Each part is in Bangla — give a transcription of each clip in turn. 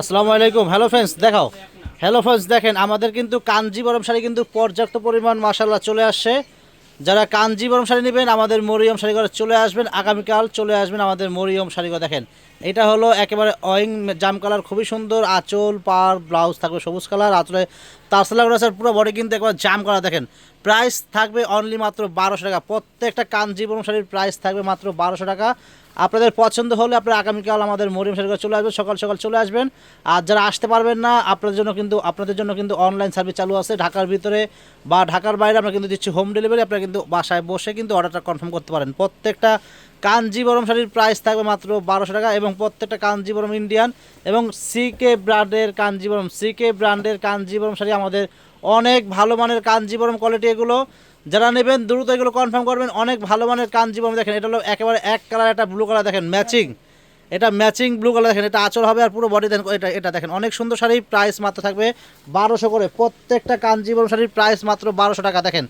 আসসালামু আলাইকুম হ্যালো ফ্রেন্ডস দেখাও। হ্যালো ফ্রেন্ডস দেখেন, আমাদের কিন্তু কাঞ্জিবরম শাড়ি কিন্তু পর্যাপ্ত পরিমাণ মাসাল্লাহ চলে আসছে। যারা কাঞ্জিবরম শাড়ি নেবেন, আমাদের মরিয়ম শাড়ি ঘরে চলে আসবেন। আগামীকাল চলে আসবেন আমাদের মরিয়ম শাড়ি ঘর। দেখেন, এটা হলো একেবারে অয়িং জাম কালার, খুবই সুন্দর, আঁচল পার ব্লাউজ থাকবে সবুজ কালার, আঁচলে তারসালা গ্রাসের পুরো বডি কিন্তু একবার জাম করা। দেখেন প্রাইস থাকবে অনলি মাত্র বারোশো টাকা। প্রত্যেকটা কাঞ্জিবরম শাড়ির প্রাইস থাকবে মাত্র বারোশো টাকা। আপনাদের পছন্দ হলে আপনারা আগামীকাল আমাদের মরিয়ম শাড়ি ঘরে চলে আসবেন, সকাল সকাল চলে আসবেন। আর যারা আসতে পারবেন না, আপনাদের জন্য কিন্তু, আপনাদের জন্য কিন্তু অনলাইন সার্ভিস চালু আছে ঢাকার ভিতরে বা ঢাকার বাইরে। আমরা কিন্তু দিচ্ছি হোম ডেলিভারি আপনারা কিন্তু বাসায় বসে কিন্তু অর্ডারটা কনফার্ম করতে পারেন। প্রত্যেকটা কাঞ্জিবরম শাড়ির প্রাইস থাকবে মাত্র বারোশো টাকা এবং প্রত্যেকটা কাঞ্জিবরম ইন্ডিয়ান এবং সিকে ব্র্যান্ডের কাঞ্জিবরম সিকে ব্র্যান্ডের কাঞ্জিবরম শাড়ি আমাদের অনেক ভালো মানের কাঞ্জিবরম কোয়ালিটি এগুলো। যারা নেবেন, দ্রুত এগুলো কনফার্ম করবেন। অনেক ভালো মানের কাঞ্জিবরম দেখেন। এটা হলো একেবারে এক কালার একটা ব্লু কালার দেখেন ম্যাচিং এটা ম্যাচিং ব্লু কালার দেখেন, এটা আচল হবে আর পুরো বডি দেখেন, এটা এটা দেখেন। অনেক সুন্দর শাড়ি প্রাইস মাত্র থাকবে বারোশো করে। প্রত্যেকটা কাঞ্জিবরম শাড়ির প্রাইস মাত্র বারোশো টাকা দেখেন।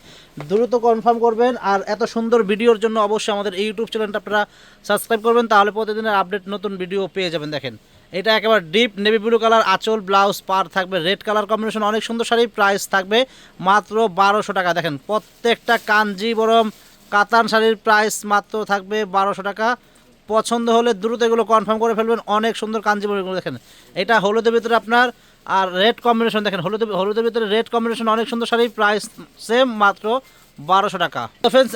দ্রুত কনফার্ম করবেন আর এত সুন্দর ভিডিওর জন্য অবশ্যই আমাদের ইউটিউব চ্যানেলটা আপনারা সাবস্ক্রাইব করবেন, তাহলে প্রতিদিনের আপডেট নতুন ভিডিও পেয়ে যাবেন দেখেন। এটা একেবারে ডিপ নেভি ব্লু কালার আঁচল ব্লাউজ পার থাকবে রেড কালার কম্বিনেশন অনেক সুন্দর শাড়ি প্রাইস থাকবে মাত্র বারোশো টাকা। দেখেন, প্রত্যেকটা কাঞ্জিবরম কাতান শাড়ির প্রাইস মাত্র থাকবে বারোশো টাকা। পছন্দ হলে দ্রুত এগুলো কনফার্ম করে ফেলবেন, অনেক সুন্দর কাঞ্জি কাঞ্জিবরমগুলো দেখেন, এটা হলুদের ভিতরে আপনার, আর রেড কম্বিনেশন দেখেন, হলুদের হলুদের ভিতরে রেড কম্বিনেশন অনেক সুন্দর শাড়ি প্রাইস সেম মাত্র বারোশো টাকা। তো ফ্রেন্ডস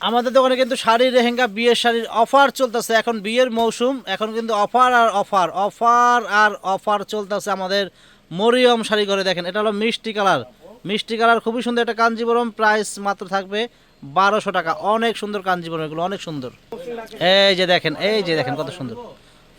আমাদের দোকানে কিন্তু শাড়ি লেহেঙ্গা, বিয়ের শাড়ির অফার চলতেছে। এখন বিয়ের মৌসুম, এখন কিন্তু অফার আর অফার অফার আর অফার চলতেছে আমাদের মরিয়ম শাড়ি ঘরে দেখেন, এটা হলো মিষ্টি কালার। মিষ্টি কালার, খুবই সুন্দর একটা কাঞ্জিবরম প্রাইস মাত্র থাকবে বারোশো টাকা। অনেক সুন্দর কাঞ্জিবরম, এগুলো অনেক সুন্দর। এই যে দেখেন, এই যে দেখেন, কত সুন্দর।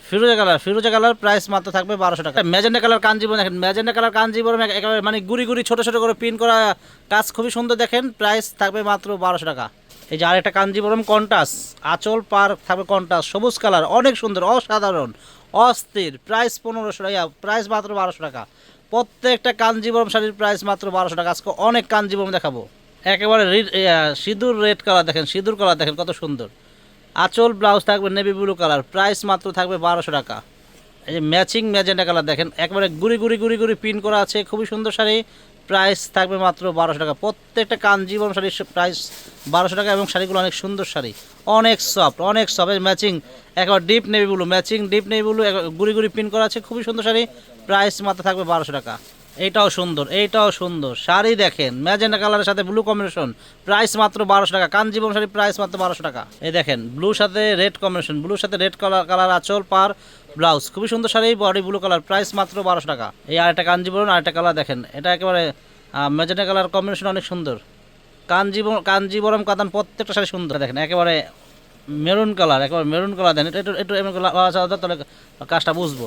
ফিরোজা কালার ফিরোজা কালার প্রাইস মাত্র থাকবে বারোশো টাকা। ম্যাজেন্ডা কালার কাঞ্জিবরম, দেখেন ম্যাজেন্ডা কালার কাঞ্জিবরম এক- একেবারে মানে গুড়ি গুড়ি, ছোটো ছোটো করে পিন করা, কাজ খুবই সুন্দর, দেখেন প্রাইস থাকবে মাত্র বারোশো টাকা। এই যে আরেকটা কাঞ্জিবরম কন্টাস আচল পার থাকবে কন্টাস সবুজ কালার, অনেক সুন্দর, অসাধারণ, অস্থির প্রাইস পনেরোশো টাকা প্রাইস মাত্র বারোশো টাকা। প্রত্যেকটা কাঞ্জিবরম শাড়ির প্রাইস মাত্র বারোশো টাকা। আজকে অনেক কাঞ্জিবরম দেখাবো। একেবারে সিঁদুর রেড কালার দেখেন, সিঁদুর কালার দেখেন, কত সুন্দর। আঁচল ব্লাউজ থাকবে নেভি ব্লু কালার প্রাইস মাত্র থাকবে বারোশো টাকা। এই যে ম্যাচিং ম্যাজেন্ডা কালার দেখেন, একবারে গুড়ি গুড়ি গুড়ি গুড়ি পিন করা আছে, খুবই সুন্দর শাড়ি। প্রাইস থাকবে মাত্র বারোশো টাকা। প্রত্যেকটা কাঞ্জিবরম শাড়ির প্রাইস বারোশো টাকা এবং শাড়িগুলো অনেক সুন্দর শাড়ি। অনেক সফট অনেক সফট ম্যাচিং একবার deep navy blue matching deep navy blue গুড়ি গুড়ি পিন করা আছে, খুবই সুন্দর শাড়ি। প্রাইস মাত্র থাকবে বারোশো টাকা। এইটাও সুন্দর এইটাও সুন্দর। শাড়ি দেখেন ম্যাজেন্ডা কালারের সাথে ব্লু কম্বিনেশন প্রাইস মাত্র বারোশো টাকা। কাঞ্জিবরম শাড়ি প্রাইস মাত্র বারোশো টাকা। এই দেখেন ব্লুর সাথে রেড কম্বিনেশন ব্লুর সাথে রেড কালার কালার আঁচল, পার ব্লাউজ খুবই সুন্দর sari body blue colour price মাত্র বারোশো টাকা। এই আরেকটা কাঞ্জিবরম আরেকটা কালার দেখেন। এটা একেবারে ম্যাজেন্ডা কালার কম্বিনেশন অনেক সুন্দর। কাঞ্জিবরম কাঞ্জিবরম কাতান প্রত্যেকটা শাড়ি সুন্দর। দেখেন, একেবারে মেরুন কালার একেবারে মেরুন কালার দেন। এটা একটু একটু এমনি কাজটা বুঝব।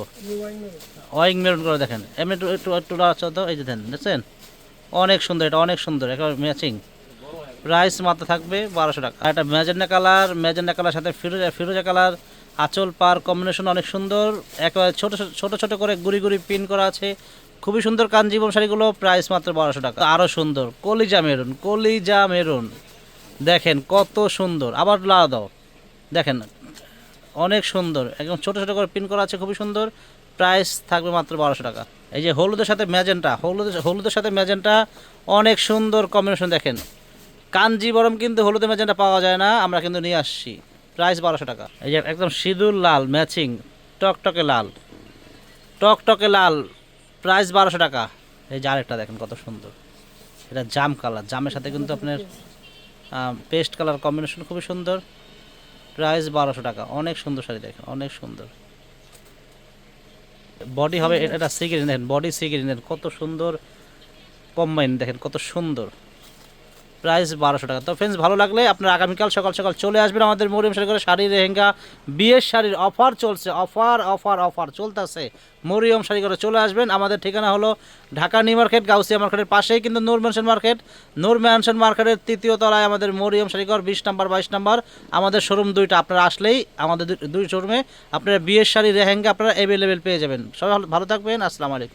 ওয়াইং মেরুন করে দেখেন। এমনি একটু একটু আছে তো এই যে দেন, দেখছেন? অনেক সুন্দর এটা, অনেক সুন্দর, একেবারে ম্যাচিং প্রাইস মাত্র থাকবে বারোশো টাকা। আর একটা ম্যাজেন্ডা কালার ম্যাজেন্ডা কালার সাথে ফিরোজা ফিরোজা কালার, আঁচল পার কম্বিনেশন অনেক সুন্দর। একেবারে ছোটো, ছোট- ছোটো করে গুড়ি গুড়ি পিন করা আছে। খুবই সুন্দর কাঞ্জিবরম শাড়িগুলো প্রাইস মাত্র বারোশো টাকা। আরও সুন্দর, কলিজা মেরুন কলিজা মেরুন। দেখেন কত সুন্দর, আবার লাড়া দাও। দেখেন, অনেক সুন্দর, একদম ছোটো ছোটো করে পিন করা আছে, খুবই সুন্দর। প্রাইস থাকবে মাত্র বারোশো টাকা। এই যে হলুদের সাথে ম্যাজেন্টা, হলুদের হলুদের সাথে ম্যাজেন্টা অনেক সুন্দর কম্বিনেশন দেখেন। কাঞ্জিবরম কিন্তু হলুদের ম্যাজেন্টা পাওয়া যায় না, আমরা কিন্তু নিয়ে আসছি। প্রাইস বারোশো টাকা। এই যে একদম সিঁদুর লাল ম্যাচিং টকটকে লাল। টকটকে লাল, প্রাইস বারোশো টাকা। এই যে আরেকটা দেখেন কত সুন্দর। এটা জাম কালার, জামের সাথে কিন্তু আপনার পেস্ট কালার কম্বিনেশন খুবই সুন্দর। প্রাইস বারোশো টাকা, অনেক সুন্দর শাড়ি দেখেন, অনেক সুন্দর। বডি হবে এটা সিগারেট দেখেন বডি সিগারেট দেখেন কত সুন্দর কম্বাইন দেখেন কত সুন্দর। প্রাইস বারোশো টাকা। তো ফ্রেন্ডস ভালো লাগলে আপনার আগামীকাল সকাল সকাল চলে আসবেন আমাদের মরিয়ম করে শাড়ি, লেহেঙ্গা, বিয়ের শাড়ির অফার চলছে অফার অফার অফার চলতেছে। মরিয়ম শাড়ি করে চলে আসবেন। আমাদের ঠিকানা হলো ঢাকা নিউ মার্কেট, গাউসিয়া মার্কেটের পাশেই কিন্তু Noor mansion market. Noor mansion মার্কেটের তৃতীয় তলায় আমাদের মরিয়ম শাড়িঘর বিশ নাম্বার, বাইশ নাম্বার। আমাদের শোরুম দুইটা, আপনারা আসলেই আমাদের দুই- শোরুমে আপনারা বিয়ের শাড়ি রেহেঙ্গা আপনারা অ্যাভেলেবেল পেয়ে যাবেন। সবাই ভালো থাকবেন, আসসালামু আলাইকুম।